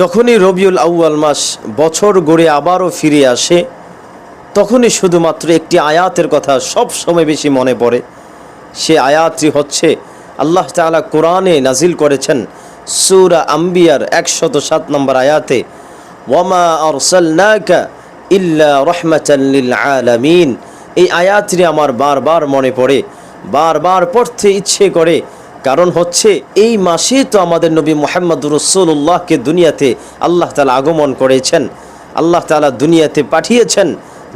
যখনই রবিউল আউয়াল মাস বছর গড়ে আবারও ফিরে আসে, তখনই শুধুমাত্র একটি আয়াতের কথা সব সময় বেশি মনে পড়ে। সে আয়াতটি হচ্ছে, আল্লাহ তাআলা কোরআনে নাজিল করেছেন সূরা আম্বিয়ার একশত সাত নম্বর আয়াতে, ওয়ামা আরসালনাকা ইল্লা রহমাতাল্লিল আলামিন। এই আয়াতটি আমার বারবার মনে পড়ে, বারবার পড়তে ইচ্ছে করে কারণ হচ্ছে এই মাসে তো আমাদের নবী মোহাম্মদ রসুল্লাহকে দুনিয়াতে আল্লাহ তালা আগমন করেছেন। আল্লাহ তালা দুনিয়াতে পাঠিয়েছেন,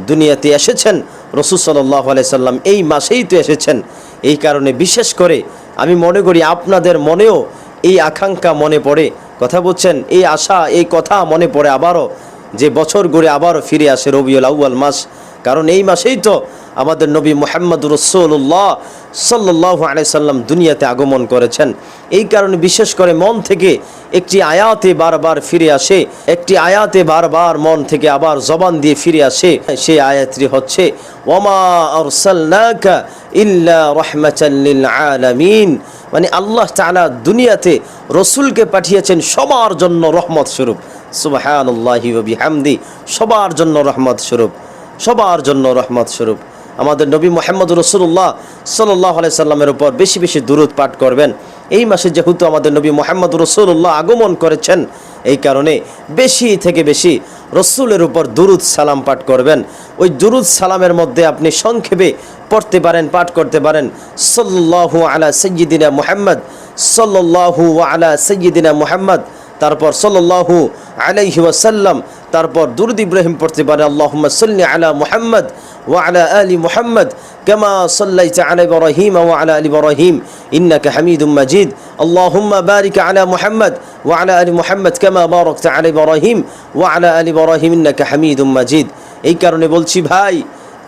দুনিয়াতে এসেছেন, রসুল সাল্লাহ সাল্লাম এই মাসেই তো এসেছেন। এই কারণে বিশেষ করে আমি মনে করি আপনাদের মনেও এই আকাঙ্ক্ষা মনে পড়ে। কথা বলছেন, এই আশা, এই কথা মনে পড়ে আবারও যে বছর ঘুরে আবারও ফিরে আসে রবিউল আউয়াল মাস। কারণ এই মাসেই তো আমাদের নবী মোহাম্মদ রসুল্লাহ সাল্লাহ আলাইসাল্লাম দুনিয়াতে আগমন করেছেন। এই কারণে বিশেষ করে মন থেকে একটি আয়াতে বারবার ফিরে আসে, একটি আয়াতে বারবার মন থেকে আবার জবান দিয়ে ফিরে আসে, সেই আয়াতটি হচ্ছে ওমা মানে আল্লাহ তাআলা দুনিয়াতে রসুলকে পাঠিয়েছেন সবার জন্য রহমত স্বরূপ। বিহামদি, সবার জন্য রহমত স্বরূপ। সবার জন্য রহমত স্বরূপ। আমাদের নবী মোহাম্মদ রসুল্লাহ সাল্লাহ সাল্লামের উপর বেশি বেশি দূরত পাঠ করবেন। এই মাসে যেহেতু আমাদের নবী মোহাম্মদ রসুল্লাহ আগমন করেছেন, এই কারণে বেশি থেকে বেশি রসুলের উপর দুরুদ সালাম পাঠ করবেন। ওই দুরুদ সালামের মধ্যে আপনি সংক্ষেপে পড়তে পারেন, পাঠ করতে পারেন। সল্লাহু আলা সৈয়দিনা মুহাম্মদ সল্লাহু আলা সৈয়দিনা মোহাম্মদ, তারপর সল্লাহু আলাইহি ওয়াসাল্লাম তারপর দুরুদ ইব্রাহিম পড়তে পারে আল্লাহুম্মা সাল্লি আলা মুহাম্মদ ওয়া আলা আলি মুহাম্মদ كما صليت على ابراهيم وعلى ال ابراهيم انك حميد مجيد اللهم بارك على محمد وعلى ال محمد كما باركت على ابراهيم وعلى ال ابراهيم انك حميد مجيد এই কারণে বলছি ভাই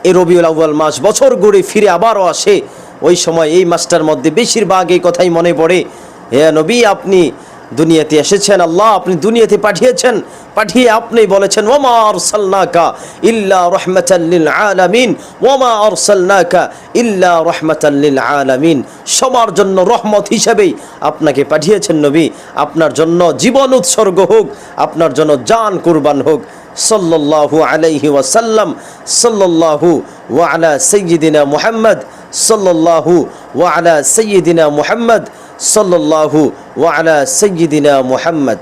এই রবিউল আউয়াল মাস বছর ঘুরে ফিরে আবারও আসে ওই সময় এই মাসটার মধ্যে বেশিরভাগ এই কথাই মনে পড়ে হে নবী আপনি দুনিয়াতে এসেছেন, আল্লাহ আপনি দুনিয়াতে পাঠিয়েছেন। পাঠিয়ে আপনি বলেছেন, ওমা আরসালনাকা ইল্লা রহমাতাল্লিল আলামিন, ওমা আরসালনাকা ইল্লা রহমাতাল্লিল আলামিন। সবার জন্য রহমত হিসেবেই আপনাকে পাঠিয়েছেন নবী। আপনার জন্য জীবন উৎসর্গ হোক, আপনার জন্য জান কুরবান হোক। সাল্লাল্লাহু আলাইহি ওয়াসাল্লাম, সাল্লাল্লাহু ওয়ালা সাইয়্যিদিনা মুহাম্মদ, সাল্লাল্লাহু ওয়ালা সাইয়্যিদিনা মুহাম্মদ সাল্লাল্লাহু ওয়ালা সাইয়্যিদিনা মুহাম্মদ